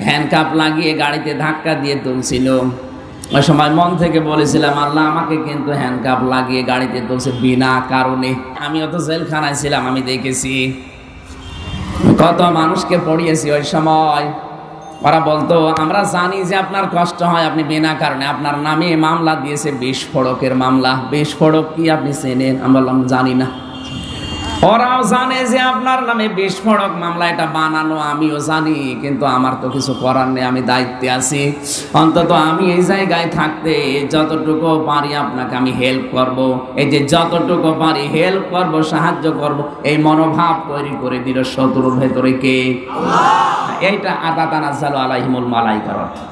Handcuff লাগিয়ে গাড়িতে ধাক্কা দিয়ে তুলছিল। ওই সময় মন থেকে বলেছিলাম, আল্লাহ আমাকে কিন্তু হ্যান্ডকাপ লাগিয়ে গাড়িতে তুলছে বিনা কারণে। আমি অত জেলখানায় ছিলাম, আমি দেখেছি। কত মানুষকে পড়িয়েছি ওই সময়। ওরা বলতো, আমরা জানি যে আপনার কষ্ট হয়, আপনি বিনা কারণে। আপনার নামে মামলা দিয়েছে বিস্ফোরকের মামলা। বিস্ফোরক কি আপনি চেনেন? আমরা বললাম, জানি না। ওরাও জানে যে আপনার নামে বিস্ফোরক মামলা এটা বানানো, আমিও জানি, কিন্তু আমার তো কিছু করার নেই, আমি দায়িত্বে আছি। অন্তত আমি এই জায়গায় থাকতে যতটুকু পারি আপনাকে আমি হেল্প করব। এই যে যতটুকু পারি হেল্প করব, সাহায্য করব, এই মনোভাব তৈরি করে দিল শত্রুর ভেতরে কে? এইটা আদাতানাজ্জালু আলাইহিমুল মালাইকার অর্থ।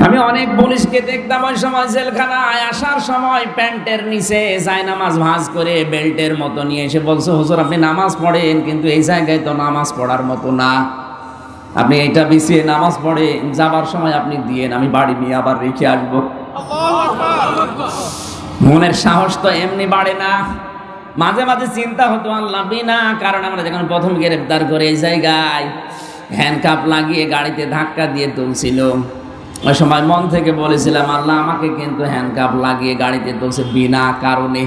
আমি অনেক পুলিশকে দেখতাম ওই সময় জেলখানায়, আসার সময় প্যান্টের নিচে নামাজ ভাঁজ করে বেল্টের মতো নিয়ে এসে বলছে, হুজুর, আপনি নামাজ পড়েন, কিন্তু এই জায়গায় তো নামাজ পড়ার মতো না। আপনি এটা বিছিয়ে নামাজ পড়ে যাবার সময় আপনি দিয়েন, আমি বাড়ি নিয়ে আবার রেখে আসব। মনের সাহস তো এমনি বাড়ে না। মাঝে মাঝে চিন্তা হতো, আল্লাহ না কারণ আমরা যখন প্রথম গ্রেফতার করে এই জায়গায়, হ্যান্ডকাপ লাগিয়ে গাড়িতে ধাক্কা দিয়ে তুলছিল। ওই সময় মন থেকে বলেছিলাম, আল্লাহ আমাকে কিন্তু হ্যান্ডকাপ লাগিয়ে গাড়িতে তুলছে বিনা কারণে।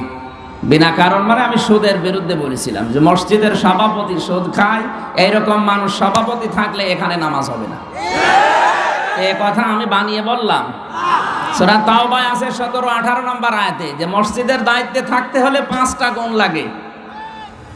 বিনা কারণ মানে আমি সুদের বিরুদ্ধে বলেছিলাম যে মসজিদের সভাপতি সুদ খায়, এইরকম মানুষ সভাপতি থাকলে এখানে নামাজ হবে না। এ কথা আমি বানিয়ে বললাম। সেটা তাও ভাই আছে সতেরো আঠারো নম্বর আয়াতে, যে মসজিদের দায়িত্বে থাকতে হলে পাঁচটা গুণ লাগে।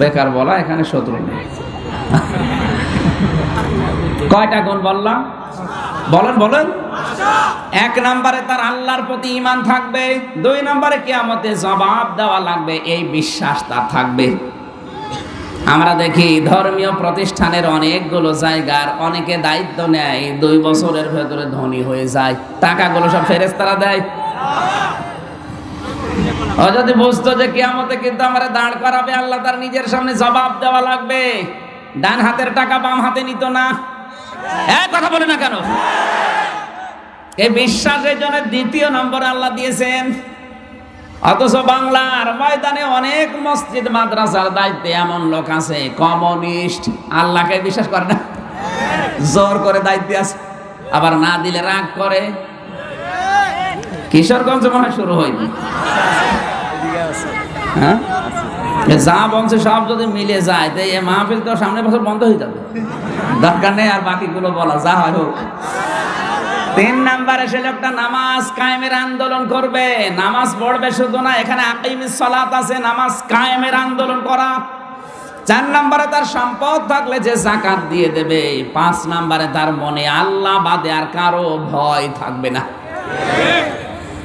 বেকার বলা, এখানে শত্রু নেই। কয়টা গুণ বললাম? বলেন বলেন। এক নম্বরে তার আল্লাহর প্রতি ইমান থাকবে, দুই নম্বরে কিয়ামতে জবাব দেওয়া লাগবে, এই বিশ্বাস তার থাকবে। আমরা দেখি ধর্মীয় প্রতিষ্ঠানের অনেকগুলো জায়গার অনেকে দায়িত্ব নেয়, দুই বছরের ভেতরে ধনী হয়ে যায়, টাকাগুলো সব ফেরেস্তারা দেয়। ও যদি বুঝতো যে কিয়ামতে কিন্তু আমার দাঁড় করাবে, আল্লাহ তার নিজের সামনে জবাব দেওয়া লাগবে। ডান হাতের টাকা বাম হাতে নিত না। এক কথা বলে না কেন? এই বিশ্বাসের জন্য দ্বিতীয় নম্বর আল্লাহ দিয়েছেন। অথচ বাংলার ময়দানে অনেক মসজিদ, মাদ্রাসার দায়িত্বে এমন লোক আছে, কমিউনিস্ট। আল্লাহকে বিশ্বাস করে না? জোর করে দায়িত্বে আছে। আবার না দিলে রাগ করে। কিশোরগঞ্জ মনে শুরু হয়নি। হ্যাঁ? যা বলছে সব যদি মিলে যায় তো এ মাহফিল তো সামনের বছর বন্ধ হয়ে যাবে। দরকার নেই আর বাকিগুলো বলা যা হয় হোক। তিন নাম্বারে সে লোকটা নামাজ কায়েমের আন্দোলন করবে। নামাজ পড়বে শুধু না এখানে আকিমিস সালাত আছে নামাজ কায়েমের আন্দোলন করা। চার নম্বরে তার সম্পদ থাকলে যে জাকাত দিয়ে দেবে। পাঁচ নম্বরে তার মনে আল্লাহ বাদে আর কারও ভয় থাকবে না।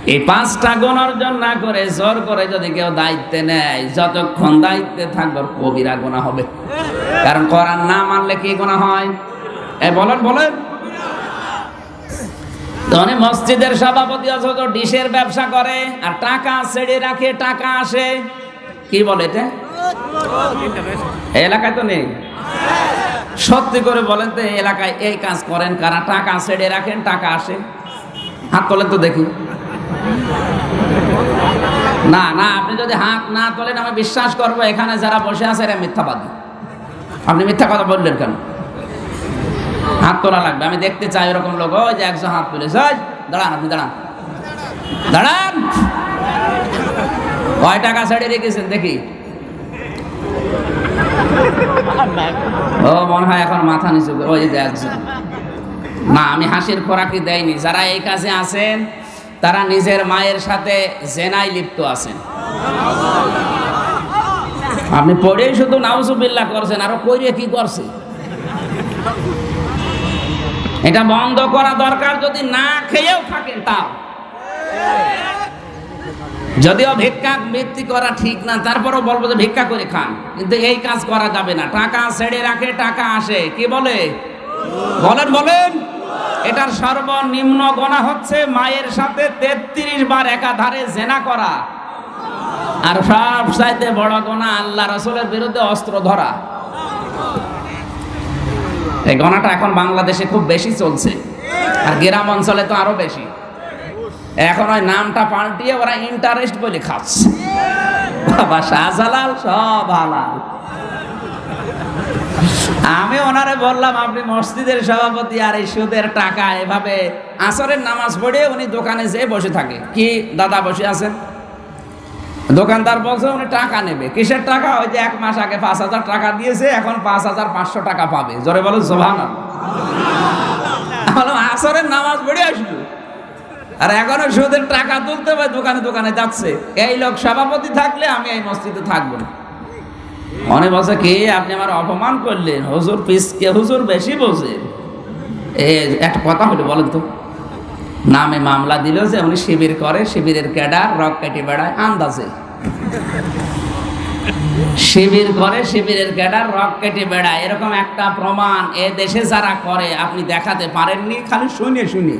এই পাঁচটা গুণ অর্জন না করে, জোর করে যদি কেউ দায়িত্বে নেয়, যতক্ষণ দায়িত্বে থাকবে কবিরা গোনা হবে। কারণ করার না মানলে কি গোনা হয়? এ, বলেন বলেন। তখন মসজিদের সভাপতি অথচ ডিশের ব্যবসা করে, আর টাকা ছেড়ে রাখে, টাকা আসে। কি বলে এটা? এলাকায় তো নেই। সত্যি করে বলেন তো এলাকায় এই কাজ করেন কারা? টাকা ছেড়ে রাখেন, টাকা আসে। হাত তোলেন তো দেখি। না না আপনি যদি হাত না তোলেন আমি বিশ্বাস করব এখানে যারা বসে আছে এরা মিথ্যাবাদী আপনি মিথ্যা কথা বললেন কেন? হাত তোলা লাগবে। আমি দেখতে চাই এরকম লোক। ওই যে একশো হাত ওই, দাঁড়ান আপনি দাঁড়ান। দাঁড়ান! কয় টাকা ছেড়ে রেখেছেন? দেখি। ও মনে হয় এখন মাথা নিচু ওই যে একজন। না আমি হাসির খোরাকি দেয়নি। যারা এই কাজে আছেন তারা নিজের মায়ের সাথে জেনাই লিপ্ত আছেন। আপনি পড়েই শুধু নাউজুবিল্লাহ করছেন, আরও কইরে কি করছে? এটা বন্ধ করা দরকার যদি না খেয়েও থাকেন তাও। যদিও ভিক্ষা বৃত্তি করা ঠিক না, তারপরও বলব যে ভিক্ষা করে খান। কিন্তু এই কাজ করা যাবে না। টাকা ছেড়ে রাখে, টাকা আসে। কি বলে? বলেন বলেন। এটার সর্বনিম্ন গণা হচ্ছে মায়ের সাথে তেত্রিশ বার একাধারে জেনা করা। আর সব চাইতে বড় গোনা আল্লাহ রসুলের বিরুদ্ধে অস্ত্র ধরা। এই গণাটা এখন বাংলাদেশে খুব বেশি চলছে। আর গ্রাম অঞ্চলে তো আরও বেশি। এখন ওই নামটা পাল্টিয়ে ওরা ইন্টারেস্ট বলে খাচ্ছে। বাবা শাহজালাল সব হালাল। আমি ওনারে বললাম, আপনি মসজিদের সভাপতি আর এই সুদের টাকা এভাবে আসরের নামাজ পড়ে উনি দোকানে যেয়ে বসে থাকে। কি, দাদা বসে আছেন? দোকানদার বলছে, উনি টাকা নেবে। কিসের টাকা? ওই যে এক মাস আগে পাঁচ হাজার টাকা দিয়েছে, এখন পাঁচ হাজার পাঁচশো টাকা পাবে। জোরে বলো জোভান আসরের নামাজ পড়ে আসলো। আর এখনও সুদের টাকা তুলতে হবে, দোকানে দোকানে যাচ্ছে। এই লোক সভাপতি থাকলে আমি এই মসজিদে থাকব না। মনে বলছে কে, আপনি আমার অপমান করলেন। হুজুর পিস কে হুজুর বেশি বোঝে। এ, একটা কথা হলো, বলেন তো। নামে মামলা দিল যে, উনি শিবির করে, শিবিরের ক্যাডার, রক কেটে বেড়ায়, আন্দাজে। শিবির করে, শিবিরের ক্যাডার, রক কেটে বেড়ায়। এরকম একটা প্রমাণ এ দেশে যারা করে, আপনি দেখাতে পারেননি? খালি শুনে শুনে।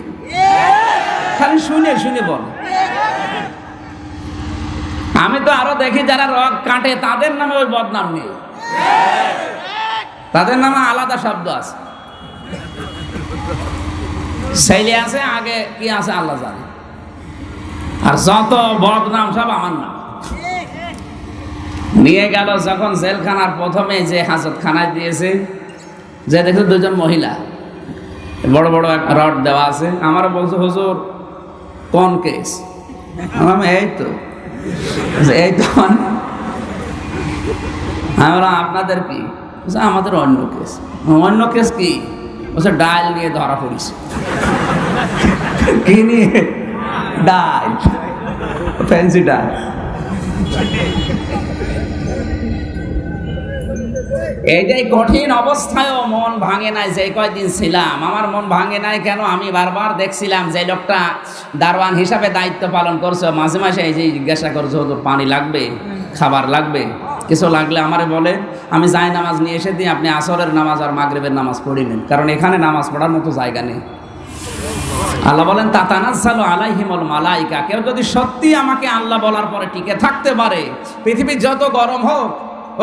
খালি শুনে শুনে বল। আমি তো আরও দেখি যারা রক কাটে, তাদের নামে ওই বদনাম নেই। তাদের নামে আলাদা শব্দ আছে। ছেলে আছে, আগে কি আছে আল্লাহ জানে। আর যত বদনাম সব আমার নাম। নিয়ে গেল যখন জেলখানার প্রথমে যে হাজতখানায় দিয়েছে, যে দেখছে দুজন মহিলা, বড় বড় রড দেওয়া আছে। আমারও বলছে, হুজুর, কোন কেস আমার এই তো। এই তো মানে আমি বললাম, আপনাদের কি? আমাদের অন্য কেস অন্য কেস কি? বলছে, ডাল নিয়ে ধরা পড়িছে। কি নিয়ে? ডাল। ফ্যান্সি ডাল। এই যে কঠিন অবস্থায়ও মন ভাঙে নাই, যে কয়দিন ছিলাম। আমার মন ভাঙে নাই কেন? আমি বারবার দেখছিলাম যে লোকটা দারোয়ান হিসাবে দায়িত্ব পালন করছে। মাঝে মাঝে এই যে জিজ্ঞাসা করছে তোর পানি লাগবে? খাবার লাগবে? কিছু লাগলে আমারে বলে, আমি যাই নামাজ নিয়ে এসে দিই, আপনি আসরের নামাজ আর মাগরেবের নামাজ পড়িলেন কারণ এখানে নামাজ পড়ার মতো জায়গা নেই। আল্লাহ বলেন, তাতানাজ্জালু আলাইহিমুল মালাইকা। কেউ যদি সত্যি আমাকে আল্লাহ বলার পরে টিকে থাকতে পারে পৃথিবী যত গরম হোক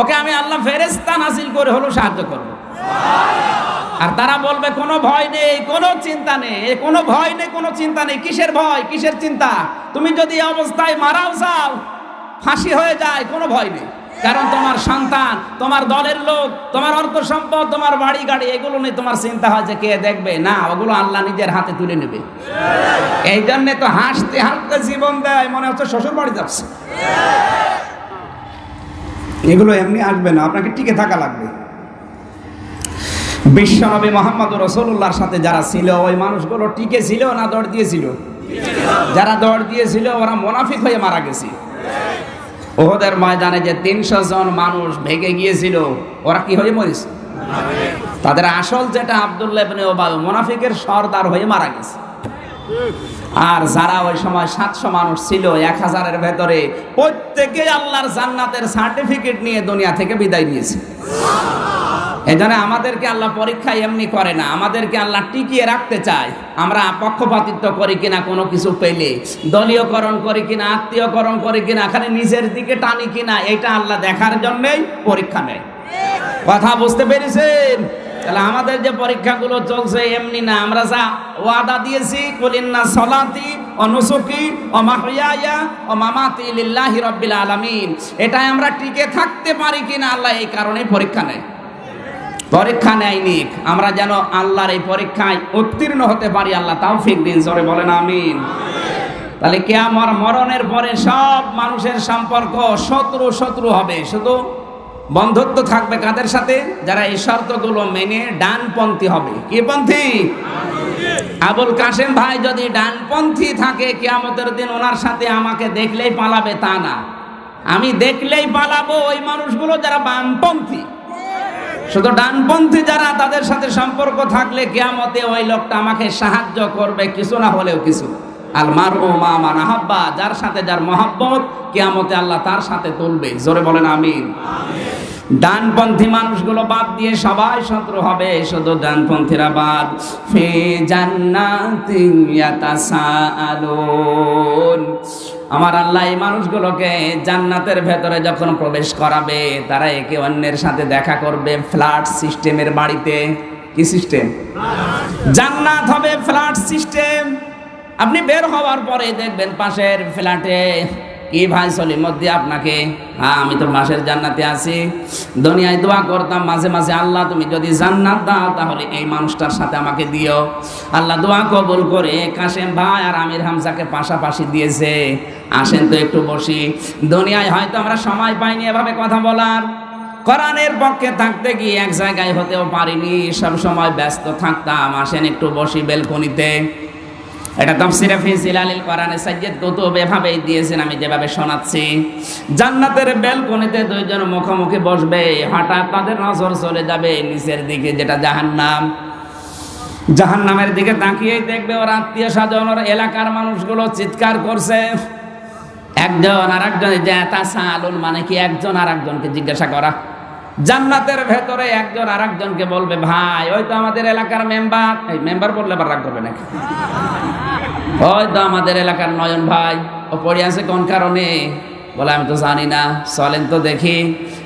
ওকে আমি আল্লাহ ফেরেস্তা নাসিল করে হলো সাহায্য করব। আর তারা বলবে, কোনো ভয় নেই, কোনো চিন্তা নেই। কোনো ভয় নেই, কোনো চিন্তা নেই। কিসের ভয়? কিসের চিন্তা? তুমি যদি অবস্থায় মারাও যাও ফাঁসি হয়ে যায়, কোনো ভয় নেই। কারণ তোমার সন্তান, তোমার দলের লোক, তোমার অর্থ সম্পদ, তোমার বাড়ি গাড়ি, এগুলো নিয়ে তোমার চিন্তা হয় যে কে দেখবে। না, ওগুলো আল্লাহ নিজের হাতে তুলে নেবে। এই জন্যে তো হাসতে হাসতে জীবন দেয়, মনে হচ্ছে শ্বশুর বাড়ি যাচ্ছে। এগুলো এমনি আসবে না, আপনাকে টিকে থাকা লাগবে। বিশ্বনবী মোহাম্মদ রসুল্লাহর সাথে যারা ছিল, ওই মানুষগুলো টিকে ছিল না দৌড় দিয়েছিল? যারা দৌড় দিয়েছিল, ওরা মোনাফিক হয়ে মারা গেছে। ওদের ময়দানে যে তিনশো জন মানুষ ভেঙে গিয়েছিল, ওরা কি হয়ে মরিস তাদের আসল যেটা আবদুল্লাহ মোনাফিকের সর্দার হয়ে মারা গেছে। আর যারা ওই সময় সাতশো মানুষ ছিল, এক হাজারের ভেতরে প্রত্যেকে আল্লাহর জান্নাতের সার্টিফিকেট নিয়ে দুনিয়া থেকে বিদায় নিয়েছে। এই জন্য আমাদেরকে আল্লাহ পরীক্ষা এমনি করে না, আমাদেরকে আল্লাহ টিকিয়ে রাখতে চায়। আমরা পক্ষপাতিত্ব করি কিনা কোনো কিছু পেলে, দলীয়করণ করি কিনা, আত্মীয়করণ করি কিনা এখানে নিজের দিকে টানি কিনা, এটা আল্লাহ দেখার জন্যই পরীক্ষা নেয়। কথা বুঝতে পেরেছেন? তাহলে আমাদের যে পরীক্ষাগুলো চলছে এমনি না, আমরা যা ওয়াদা দিয়েছি, কলিন্না সলাতি ও নুসুকি ও ও মামাতি রব্বিল আলামিন, এটাই আমরা টিকে থাকতে পারি কিনা আল্লাহ এই কারণে পরীক্ষা নেয়। পরীক্ষা নেয় নিক। আমরা যেন আল্লাহর এই পরীক্ষায় উত্তীর্ণ হতে পারি। আল্লাহ তাও ফিক দিন, জোরে বলেন আমিন। তাহলে কে আমার মরণের পরে সব মানুষের সম্পর্ক শত্রু শত্রু হবে। শুধু বন্ধুত্ব থাকবে কাদের সাথে? যারা এই শর্তগুলো মেনে ডানপন্থী হবে। কি পন্থী? আবুল কাসেম ভাই যদি ডানপন্থী থাকে, কেয়ামতের দিন ওনার সাথে আমাকে দেখলেই পালাবে তা না। আমি দেখলেই পালাবো ওই মানুষগুলো যারা বামপন্থী। শুধু ডানপন্থী যারা, তাদের সাথে সম্পর্ক থাকলে কেয়ামতে ওই লোকটা আমাকে সাহায্য করবে, কিছু না হলেও কিছু। আল মার ও মা মানাহাব্বা যার সাথে যার মহাব্বত, কেয়ামতে আল্লাহ তার সাথে তুলবে। জোরে বলেন, আমিন। ডানপন্থী মানুষগুলো বাদ দিয়ে সবাই শত্রু হবে, শুধু ডানপন্থীরা বাদ। ফে জান্নাতিন ইয়াতাসাআলুন। আমার আল্লাহ এই মানুষগুলোকে জান্নাতের ভেতরে যখন প্রবেশ করাবে, তারা একে অন্যের সাথে দেখা করবে ফ্ল্যাট সিস্টেমের বাড়িতে। কি সিস্টেম? জান্নাত হবে ফ্ল্যাট সিস্টেম। আপনি বের হওয়ার পরে দেখবেন পাশের ফ্ল্যাটে কি ভাই সলির মধ্যে আপনাকে হ্যাঁ আমি তো মাসের জান্নাতে আছি। দুনিয়ায় দোয়া করতাম, মাঝে মাঝে, আল্লাহ, তুমি যদি জান্নাত দাও, তাহলে এই মানুষটার সাথে আমাকে দিও। আল্লাহ দোয়া কবুল করে কাশেম ভাই আর আমির হামজাকে পাশাপাশি দিয়েছে। আসেন তো একটু বসি। দুনিয়ায় হয়তো আমরা সময় পাইনি এভাবে কথা বলার। কোরআনের পক্ষে থাকতে গিয়ে এক জায়গায় হতেও পারিনি। সব সময় ব্যস্ত থাকতাম। আসেন একটু বসি বেলকনিতে। এটা তাফসিরে ফি জিলালিল কোরআনে সাইয়্যিদ কুতুব, এভাবেই দিয়েছেন আমি যেভাবে শোনাচ্ছি। জান্নাতের বেলকনিতে দুইজন মুখোমুখি বসবে, হঠাৎ তাদের নজর চলে যাবে নিচের দিকে, যেটা জাহান্নাম। জাহান্নামের দিকে তাকিয়েই দেখবে ওর আত্মীয় স্বজন, ওর এলাকার মানুষগুলো চিৎকার করছে। একজন আর একজন মানে কি একজন আর একজনকে জিজ্ঞাসা করা। জান্নাতের ভেতরে একজন আর একজনকে বলবে ভাই ওই তো আমাদের এলাকার মেম্বার। এই মেম্বার বললে আবার রাগ করবে নাকি? ওই তো আমাদের এলাকার নয়ন ভাই ও পড়ে আছে কোন কারণে? বলে আমি তো জানি না চলেন তো দেখি।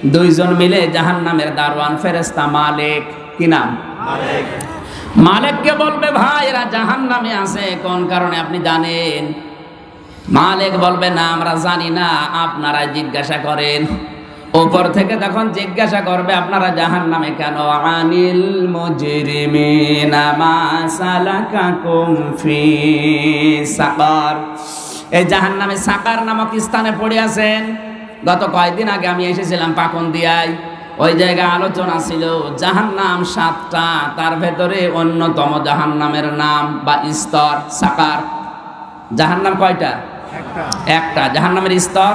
দুইজন মিলে জাহান নামের দারওয়ান ফেরেস্তা মালিক কি নাম? মালিককে বলবে ভাই এরা জাহান নামে আছে কোন কারণে আপনি জানেন? মালিক বলবে না আমরা জানি না আপনারা জিজ্ঞাসা করেন। ওপর থেকে তখন জিজ্ঞাসা করবে আপনারা জাহান নামে কেন? আনিল সাকার। এই জাহান নামে সাকার নামক স্থানে পড়ে আছেন। গত কয়েকদিন আগে আমি এসেছিলাম পাকন দিয়ায় ওই জায়গায় আলোচনা ছিল জাহান নাম সাতটা তার ভেতরে অন্যতম জাহান নামের নাম বা স্তর সাকার। জাহান নাম কয়টা? একটা। জাহান নামের স্তর?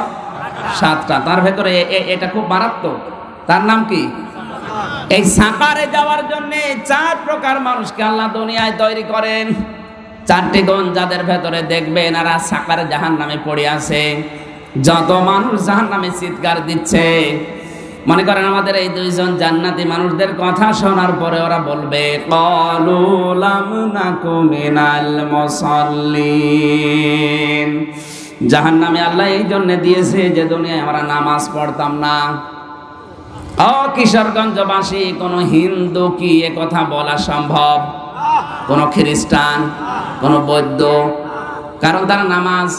সাতটা। তার ভেতরে এটা খুব মারাত্মক। তার নাম কি? এই সাকারে যাওয়ার জন্য চার প্রকার মানুষকে আল্লাহ দুনিয়ায় তৈরি করেন। চারটি গুণ যাদের ভেতরে দেখবেন আর সাকারে জাহান নামে পড়ে আছে। যত মানুষ জাহান নামে চিৎকার দিচ্ছে। মনে করেন আমাদের এই দুইজন জান্নাতি মানুষদের কথা শোনার পরে ওরা বলবে, কলু লাম নাকু মিনাল মুসাল্লিন। জাহান নামে আল্লাহ এই জন্য দিয়েছে যে দুনিয়ায় আমরা নামাজ পড়তাম না। ও কিশোরগঞ্জবাসী, কোন হিন্দু কি এ কথা বলা সম্ভব? কোন খ্রিস্টান, কোন বৌদ্ধ? কারণ তারা নামাজ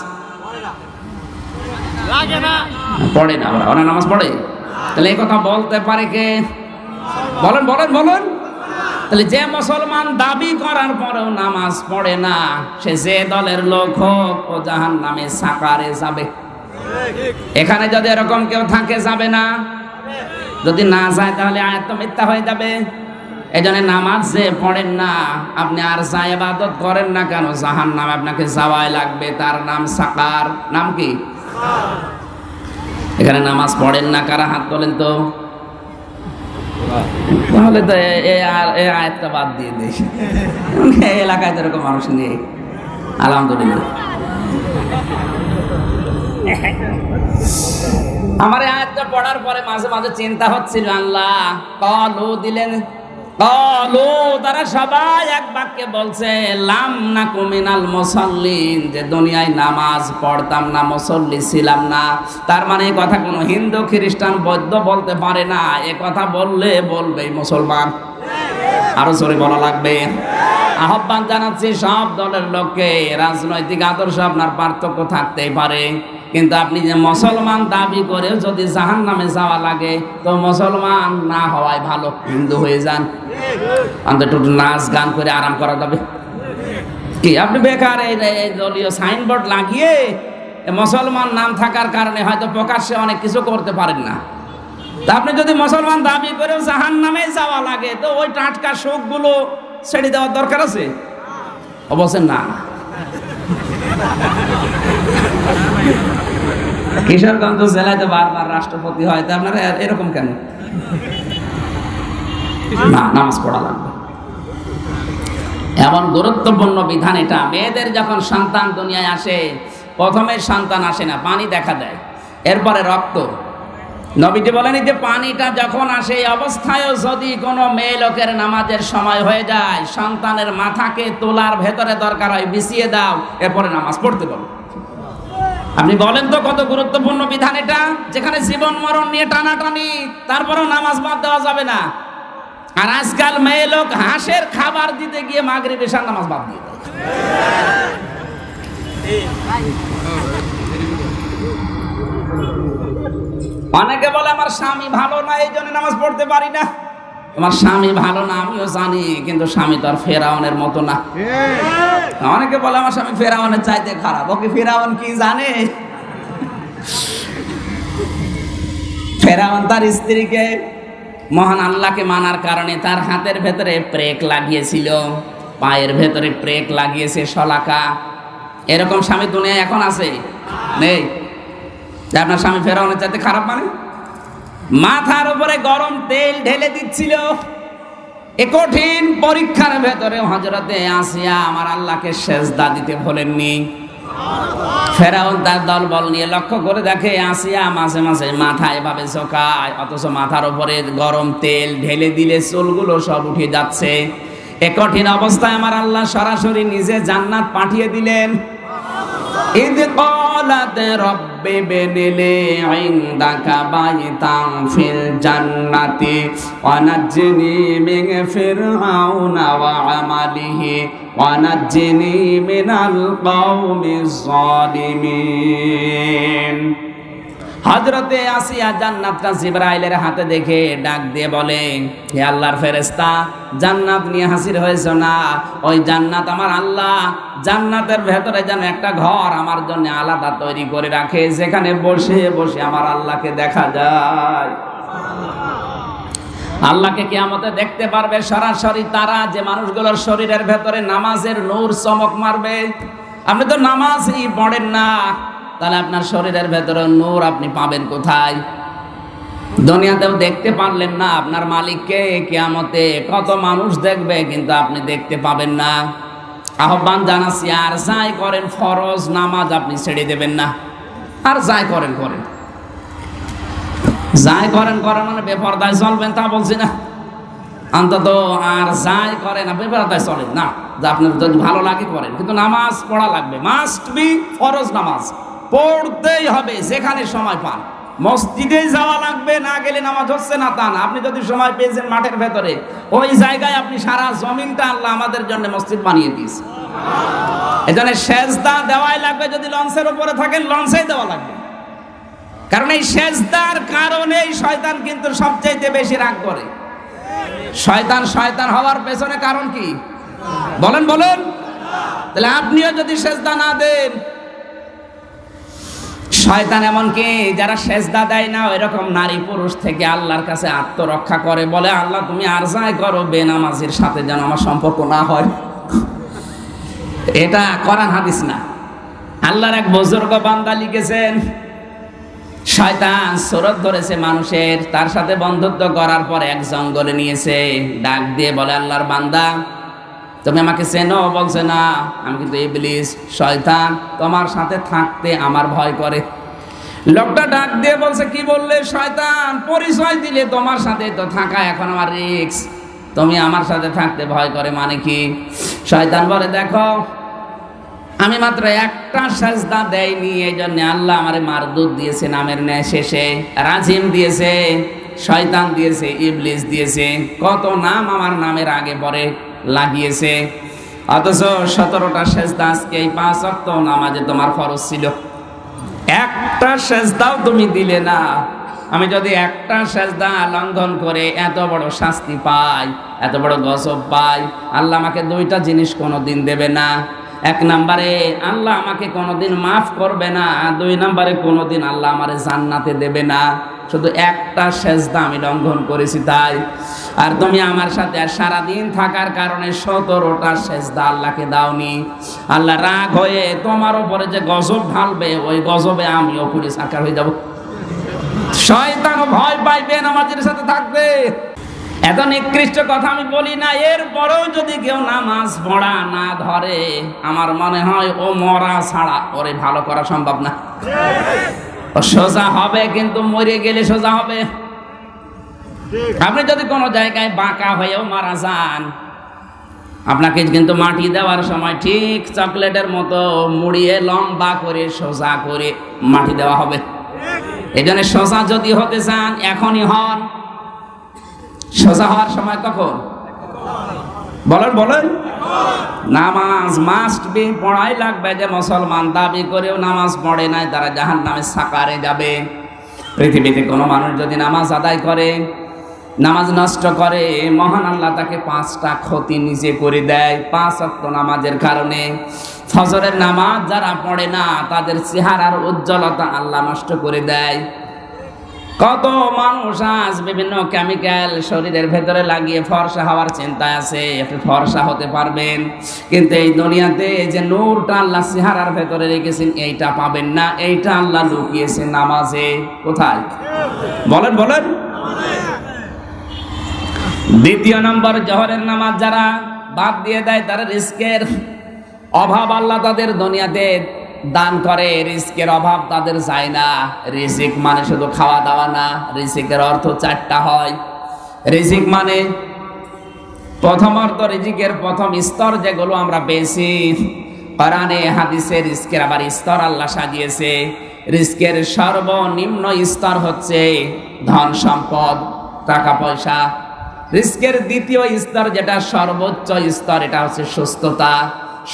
পড়ে না ওরা। নামাজ পড়ে? তাহলে এই কথা বলতে পারে কে? বলেন বলেন বলেন। তাহলে যে মুসলমান দাবি করার পরেও নামাজ পড়ে না, সে যে দলের লোক হোক, ও জাহান নামে সাকারে যাবে। এখানে যদি এরকম কেউ থাকে, যাবে না। যদি না যায়, তাহলে আয়াত তো মিথ্যা হয়ে যাবে। এই জন্য নামাজ যে পড়েন না, আপনি আর যা ইবাদত করেন না কেন জাহান নামে আপনাকে যাওয়াই লাগবে। তার নাম সাকার। নাম কি? এখানে নামাজ পড়েন না, কারা হাত তোলেন তো? তাহলে তো এ- এ, আর- এ আয়াতটা বাদ দিয়ে দিস এলাকায় তো এরকম মানুষ নেই। আলহামদুলিল্লাহ। আমার এই আয়াতটা পড়ার পরে মাঝে মাঝে চিন্তা হচ্ছিল, আল্লাহ, কলু দিলেন কলু তারা সবাই এক বাক্যে বলছে, লাম না কুমিনাল মুসল্লিন, যে দুনিয়ায় নামাজ পড়তাম না, মুসল্লি ছিলাম না। তার মানে এই কথা কোনো হিন্দু, খ্রিস্টান, বৌদ্ধ বলতে পারে না। এ কথা বললে বলবে মুসলমান। আরও জোরে বলা লাগবে। আহ্বান জানাচ্ছি সব দলের লোককে। রাজনৈতিক আদর্শ আপনার পার্থক্য থাকতেই পারে। কিন্তু আপনি যে মুসলমান দাবি করে যদি জাহান নামে যাওয়া লাগে, তো মুসলমান না হওয়াই ভালো। হিন্দু হয়ে যান। অন্তত একটু নাচ গান করে আরাম করা যাবে। কি, আপনি বেকার এই দলীয় সাইনবোর্ড লাগিয়ে মুসলমান নাম থাকার কারণে হয়তো প্রকাশ্যে অনেক কিছু করতে পারেন না। তা আপনি যদি মুসলমান দাবি করে জাহান নামে যাওয়া লাগে, তো ওই টাটকা শোকগুলো ছেড়ে দেওয়ার দরকার আছে? অবশ্যই না। কিশোরগঞ্জ জেলায় তো বারবার রাষ্ট্রপতি হয়, তা আপনারা এরকম কেন? না, নামাজ পড়া লাগবে। এমন গুরুত্বপূর্ণ বিধান এটা, মেয়েদের যখন সন্তান দুনিয়ায় আসে, প্রথমে সন্তান আসে না, পানি দেখা দেয়, এরপরে রক্ত। নবীজি বলেন যে পানিটা যখন আসে, এই অবস্থায়ও যদি কোনো মেয়ে লোকের নামাজের সময় হয়ে যায়, সন্তানের মাথাকে তোলার ভেতরে দরকার হয়, বিছিয়ে দাও, এরপরে নামাজ পড়তে বলো। আপনি বলেন তো কত গুরুত্বপূর্ণ বিধান এটা? যেখানে জীবন, মরণ নিয়ে টানাটানি, তারপরেও নামাজ বাদ দেওয়া যাবে না। আর আজকাল মেয়ে লোক হাঁসের খাবার দিতে গিয়ে মাগরি বেশার নামাজ বাদ দিয়ে দেয়। অনেকে বলে, আমার স্বামী ভালো না, এই জন্য নামাজ পড়তে পারি না। আমার স্বামী ভালো না আমিও জানি কিন্তু স্বামী তো আর ফেরাউনের মতো না। অনেকে বলে আমার স্বামী ফেরাউনের চাইতে খারাপ ওকে ফেরাউন কি জানে? ফেরাউন তার স্ত্রীকে মহান আল্লাহকে মানার কারণে তার হাতের ভেতরে প্রেক লাগিয়েছিল পায়ের ভেতরে প্রেক লাগিয়েছে শলাকা। এরকম স্বামী দুনিয়া এখন আছে? নেই। আপনার স্বামী ফেরাউনের চাইতে খারাপ মানে? মাথার উপরে গরম তেল ঢেলে দিচ্ছিল। এ কঠিন পরীক্ষার ভেতরে হজরতে আসিয়া আমার আল্লাহকে সেজদা দিতে ভোলেননি। ফেরাউন তার দল বল নিয়ে লক্ষ্য করে দেখে আসিয়া মাঝে মাঝে মাথা এভাবে চোখায় অথচ মাথার উপরে গরম তেল ঢেলে দিলে চুলগুলো সব উঠে যাচ্ছে। এ কঠিন অবস্থায় আমার আল্লাহ সরাসরি নিজে জান্নাত পাঠিয়ে দিলেন। إذ قالت رب ابن لي عندك بيتا في الجنة ونجني من فرعون وعمله ونجني من القوم الظالمين হজরতে আসিয়া জান্নাতটা জিব্রাইলের হাতে দেখে ডাক দিয়ে বলে, হে আল্লাহর ফেরেস্তা জান্নাত নিয়ে হাসির হয়েছ না? ওই জান্নাত আমার আল্লাহ। জান্নাতের ভেতরে যেন একটা ঘর আমার জন্য আলাদা তৈরি করে রাখে, যেখানে বসে বসে আমার আল্লাহকে দেখা যায়। আল্লাহকে কিয়ামতে দেখতে পারবে সরাসরি তারা যে মানুষগুলোর শরীরের ভেতরে নামাজের নূর চমক মারবে। আপনি তো নামাজই পড়েন না। তাহলে আপনার শরীরের ভেতরে নূর আপনি পাবেন কোথায়? দুনিয়াতেও দেখতে পারলেন না আপনার মালিককে, কেয়ামতে কত মানুষ দেখবে কিন্তু আপনি দেখতে পাবেন না। আহ্বান জানাচ্ছি, আর যাই করেন, ফরজ নামাজ আপনি ছেড়ে দেবেন না। আর যাই করেন করেন। যাই করেন করেন মানে বেপরদায় চলবেন তা বলছি না। অন্তত আর যাই করেন না বেপরদায় চলেন। না, যা আপনার যদি ভালো লাগে করেন, কিন্তু নামাজ পড়া লাগবে। মাস্ট বি ফরজ নামাজ। পড়তেই হবে, যেখানে সময় পান। মসজিদে যাওয়া লাগবে, না গেলে নামাজ হচ্ছে না তা না। আপনি যদি সময় পেয়েছেন মাঠের ভেতরে, ওই জায়গায় আপনি সারা জমিনটা আল্লাহ আমাদের জন্য মসজিদ বানিয়ে দিয়েছে। এজন্য সেজদা দেওয়াই লাগবে, যদি লঞ্চের উপরে থাকেন, লঞ্চেই দেওয়া লাগবে। কারণ এই সেজদার কারণেই শয়তান কিন্তু সবচাইতে বেশি রাগ করে। শয়তান শয়তান হওয়ার পেছনে কারণ কি? বলেন বলেন। তাহলে আপনিও যদি সেজদা না দেন শয়তান এমনকি যারা সেজদা দেয় না এরকম নারী পুরুষ থেকে আল্লাহর কাছে আত্মরক্ষা করে, বলে, আল্লাহ, তুমি আর যাই করো, বেনামাজির সাথে যেন আমার সম্পর্ক না হয়। এটা কোরআন হাদিস না। আল্লাহর এক বুজুর্গ বান্দা লিখেছেন, শয়তান সুরত ধরেছে মানুষের, তার সাথে বন্ধুত্ব করার পর এক জঙ্গলে নিয়েছে। ডাক দিয়ে বলে, আল্লাহর বান্দা, তুমি আমাকে চেনো? বলছে, না, আমি কিন্তু ইবলিস, শয়তান, তোমার সাথে থাকতে আমার ভয় করে। লোকটা ডাক দিয়ে বলছে, কি বললে শয়তান? পরিচয় দিলে তোমার সাথে তো থাকা এখন আমার রিক্স তুমি আমার সাথে থাকতে ভয় করে মানে কি? শয়তান বলে, দেখো, আমি মাত্র একটা সাজদা দেয়নি এই জন্য আল্লাহ আমারে মারদুদ দিয়েছে, নামের ন্যায় শেষে। রাজিম দিয়েছে, শয়তান দিয়েছে, ইবলিস দিয়েছে। কত নাম আমার নামের আগে পরে লাগিয়েছে। অথচ সতেরোটা সেজদা আজকে এই পাঁচ অক্ট নামাজে তোমার খরচ ছিল। একটা সেজদাও তুমি দিলে না। আমি যদি একটা সেজদা লঙ্ঘন করে এত বড় শাস্তি পাই, এত বড় গজব পাই, আল্লাহ আমাকে দুইটা জিনিস কোনো দিন দেবে না। এক নাম্বারে, আল্লাহ আমাকে কোনোদিন মাফ করবে না। দুই নম্বরে, কোনোদিন আল্লাহ আমারে জান্নাতে দেবে না। শুধু একটা সেজদা আমি লঙ্ঘন করেছি তাই। আর তুমি আমার সাথে আর সারাদিন থাকার কারণে সতেরোটা সেজদা আল্লাহকে দাওনি। আল্লাহ রাগ হয়ে তোমার উপরে যে গজব ঢালবে, ওই গজবে আমিও পুলিশ আকার হয়ে যাব। শয়তানও ভয় পাইবে আমাদের সাথে থাকবে। এত নিকৃষ্ট কথা আমি বলি না এরপরেও যদি কেউ নামাজ পড়া না ধরে, আমার মনে হয় ও মরা ছাড়া ওরে ভালো করা সম্ভব না। সোজা হবে, কিন্তু মরে গেলে সোজা হবে। আপনি যদি কোনো জায়গায় বাঁকা হয়েও মারা যান, আপনাকে কিন্তু মাটি দেওয়ার সময় ঠিক চকলেটের মতো মুড়িয়ে, লম্বা করে, সোজা করে মাটি দেওয়া হবে। এই জন্য সোজা যদি হতে চান, এখনই হন। সোজা হওয়ার সময় কখন? বলেন বলেন। নামাজ মাস্ট বি পড়াই লাগবে যে মুসলমান দাবি করেও নামাজ পড়ে নাই, তারা জাহান নামে সাকারে যাবে। পৃথিবীতে কোনো মানুষ যদি নামাজ আদায় করে, নামাজ নষ্ট করে, মহান আল্লাহ তাকে পাঁচটা ক্ষতি নিজে করে দেয়, পাঁচ অক্ট নামাজের কারণে। ফজরের নামাজ যারা পড়ে না, তাদের চেহারার উজ্জ্বলতা আল্লাহ নষ্ট করে দেয়। কত মানুষ আজ বিভিন্ন কেমিক্যাল শরীরের ভেতরে লাগিয়ে ফর্সা হওয়ার চিন্তায় আছে। আপনি ফর্সা হতে পারবেন। কিন্তু এই দুনিয়াতে যে নূরটা আল্লাহ সিহারার ভেতরে রেখেছেন, এইটা পাবেন না। এইটা আল্লাহ লুকিয়েছেন নামাজে। কোথায়? বলেন বলেন। দ্বিতীয় নম্বর, জহরের নামাজ যারা বাদ দিয়ে দেয় তারা রিস্কের অভাব আল্লাহ তাদের দুনিয়াতে দান করে রিস্কের অভাব তাদের যায় না। রিজিক মানে শুধু খাওয়া দাওয়া না, রিজিকের অর্থ চারটা হয়। রিজিক মানে প্রথম অর্থ রিজিকের প্রথম স্তর যেগুলো আমরা পেয়েছি। কোরআনে, হাদিসে রিস্কের আবার স্তর আল্লাহ সাজিয়েছে। রিস্কের সর্বনিম্ন স্তর হচ্ছে ধন সম্পদ, টাকা পয়সা। রিস্কের দ্বিতীয় স্তর যেটা সর্বোচ্চ স্তর, এটা হচ্ছে সুস্থতা।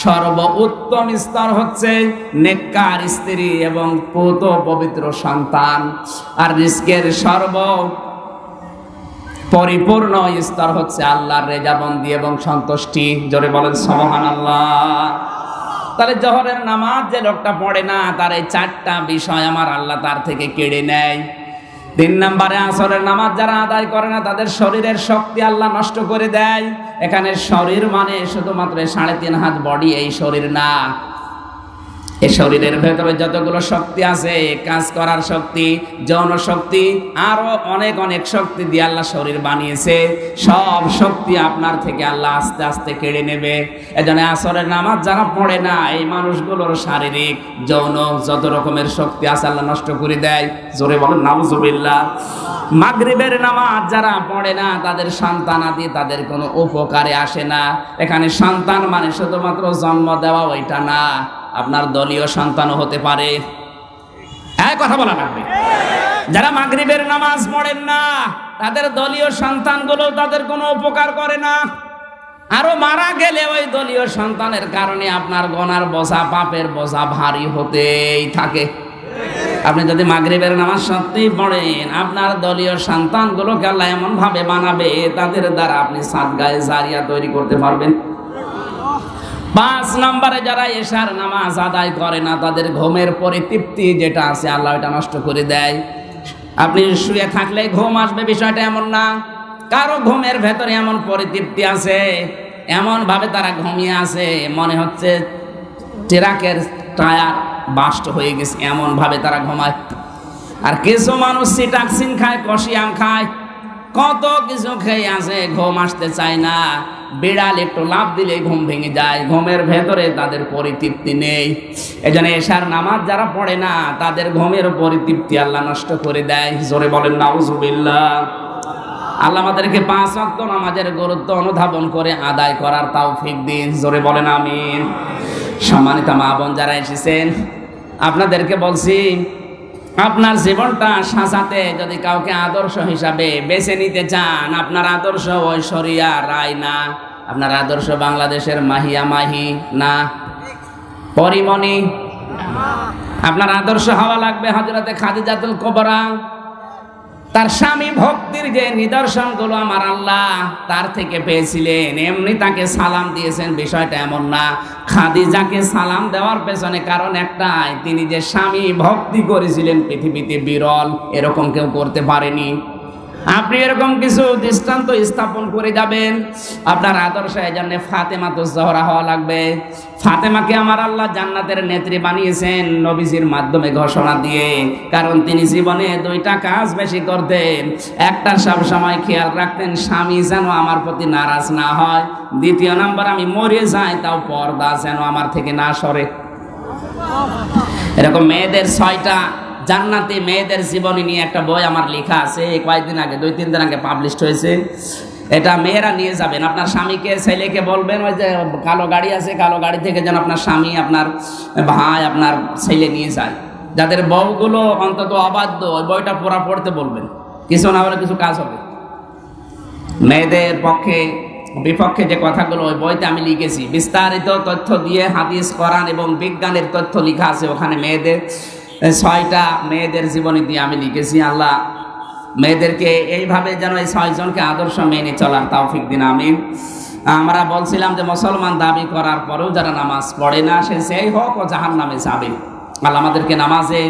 সর্ব উত্তম স্তর হচ্ছে নেককার স্ত্রী এবং পুত পবিত্র সন্তান। আর রিস্কের সর্ব পরিপূর্ণ স্তর হচ্ছে আল্লাহর রেজাবন্দি এবং সন্তুষ্টি। জোরে বলেন সমহান আল্লাহ তাহলে জহরের নামাজ যে লোকটা পড়ে না, তার এই চারটা বিষয় আমার আল্লাহ তার থেকে কেড়ে নেয়। তিন নম্বরে আসরের নামাজ যারা আদায় করে না, তাদের শরীরের শক্তি আল্লাহ নষ্ট করে দেয়। এখানে শরীর মানে শুধুমাত্র সাড়ে তিন হাত বডি এই শরীর না। এই শরীরের ভেতরে যতগুলো শক্তি আছে, কাজ করার শক্তি, যৌন শক্তি, আরও অনেক অনেক শক্তি দিয়ে আল্লাহ শরীর বানিয়েছে। সব শক্তি আপনার থেকে আল্লাহ আস্তে আস্তে কেড়ে নেবে। এজন্য আসরের নামাজ যারা পড়ে না, এই মানুষগুলোর শারীরিক, যৌন যত রকমের শক্তি আছে আল্লাহ নষ্ট করে দেয়। জোরে বলেন, নাউজুবিল্লাহ। মাগরিবের নামাজ যারা পড়ে না, তাদের সন্তান আদি তাদের কোনো উপকারে আসে না। এখানে সন্তান মানে শুধুমাত্র জন্ম দেওয়া ওইটা না। আপনার দলীয় সন্তানও হতে পারে। হ্যাঁ কথা বলা লাগবে। যারা মাগরিবের নামাজ পড়েন না, তাদের দলীয় সন্তানগুলো তাদের কোনো উপকার করে না। আরও মারা গেলে ওই দলীয় সন্তানের কারণে আপনার গনার বোঝা, পাপের বোঝা ভারী হতেই থাকে। আপনি যদি মাগরিবের নামাজ সত্যিই পড়েন, আপনার দলীয় সন্তানগুলোকে আল্লাহ এমন ভাবে বানাবে, তাদের দ্বারা আপনি সাত গায়ে জারিয়া তৈরি করতে পারবেন। পাঁচ নম্বরে যারা এশার নামাজ আদায় করে না, তাদের ঘুমের পরিতৃপ্তি যেটা আছে আল্লাহ এটা নষ্ট করে দেয়। আপনি শুয়ে থাকলে ঘুম আসবে, বিষয়টা এমন না। কারও ঘুমের ভেতরে এমন পরিতৃপ্তি আছে এমন ভাবে তারা ঘুমিয়ে আছে, মনে হচ্ছে ট্রাকের টায়ার বাস্ট হয়ে গেছে এমন ভাবে তারা ঘুমায়। আর কিছু মানুষ সিটাক্সিন খায় কষিয়াম খায়, কত কিছু খেয়ে আছে, ঘুম আসতে চায় না। বিড়াল একটু লাভ দিলে ঘুম ভেঙে যায়। ঘুমের ভেতরে তাদের পরিতৃপ্তি নেই। এজন্য এশার নামাজ যারা পড়ে না, তাদের ঘুমের পরিতৃপ্তি আল্লাহ নষ্ট করে দেয়। জোরে বলেন, নাউজুবিল্লাহ। আল্লাহ আমাদেরকে পাঁচ ওয়াক্ত নামাজের গুরুত্ব অনুধাবন করে আদায় করার তাও ফিক দিন। জোরে বলেন, আমিন। সম্মানিত মা বোন যারা এসেছেন, আপনাদেরকে বলছি আপনার জীবনটা সাজাতে যদি কাউকে আদর্শ হিসাবে বেছে নিতে চান, আপনার আদর্শ ঐশ্বরিয়া রায় না। আপনার আদর্শ বাংলাদেশের মাহিয়া মাহি না। পরিমণি, আপনার আদর্শ হওয়া লাগবে হজরতে খাদিজাতুল কোবরা। তার স্বামী ভক্তির যে নিদর্শনগুলো আমার আল্লাহ তার থেকে পেয়েছিলেন, এমনি তাকে সালাম দিয়েছেন, বিষয়টা এমন না। খাদিজাকে সালাম দেওয়ার পেছনে কারণ একটাই, তিনি যে স্বামী ভক্তি করেছিলেন পৃথিবীতে বিরল, এরকম কেউ করতে পারেনি। আপনি এরকম কিছু দৃষ্টান্ত স্থাপন করে যাবেন, আপনার আদর্শ এই জন্য ফাতেমা তো জহরা হওয়া লাগবে। ফাতেমাকে আমার আল্লাহ জান্নাতের নেত্রী বানিয়েছেন নবীজির মাধ্যমে ঘোষণা দিয়ে, কারণ তিনি জীবনে দুইটা কাজ বেশি করতেন। একটা সব সময় খেয়াল রাখতেন, স্বামী যেন আমার প্রতি নারাজ না হয়। দ্বিতীয় নাম্বার, আমি মরে যাই, তাও পর্দা যেন আমার থেকে না সরে। এরকম মেয়েদের ছয়টা জান্নাতে মেয়েদের জীবনী নিয়ে একটা বই আমার লেখা আছে কয়েকদিন আগে, দুই, তিন দিন আগে পাবলিশ হয়েছে। এটা মেয়েরা নিয়ে যাবেন। আপনার স্বামীকে, ছেলেকে বলবেন, ওই যে কালো গাড়ি আছে, কালো গাড়ি থেকে যেন আপনার স্বামী, আপনার ভাই, আপনার ছেলে নিয়ে যায়। যাদের বউগুলো অন্তত অবাধ্য, ওই বইটা পড়া, পড়তে বলবেন। কিছু না হলে কিছু কাজ হবে। মেয়েদের পক্ষে, বিপক্ষে যে কথাগুলো, ওই বইতে আমি লিখেছি। বিস্তারিত তথ্য দিয়ে হাদিস করান এবং বিজ্ঞানের তথ্য লেখা আছে ওখানে মেয়েদের। ছয়টা মেয়েদের জীবনী দিয়ে আমি লিখেছি, আল্লাহ মেয়েদেরকে এইভাবে যেন এই ছয়জনকে আদর্শ মেনে চলার তৌফিক দিন আমি আমরা বলছিলাম যে মুসলমান দাবি করার পরেও যারা নামাজ পড়ে না, সে সেই হোক ও জাহান নামে যাবে। আল্লাহ আমাদেরকে নামাজে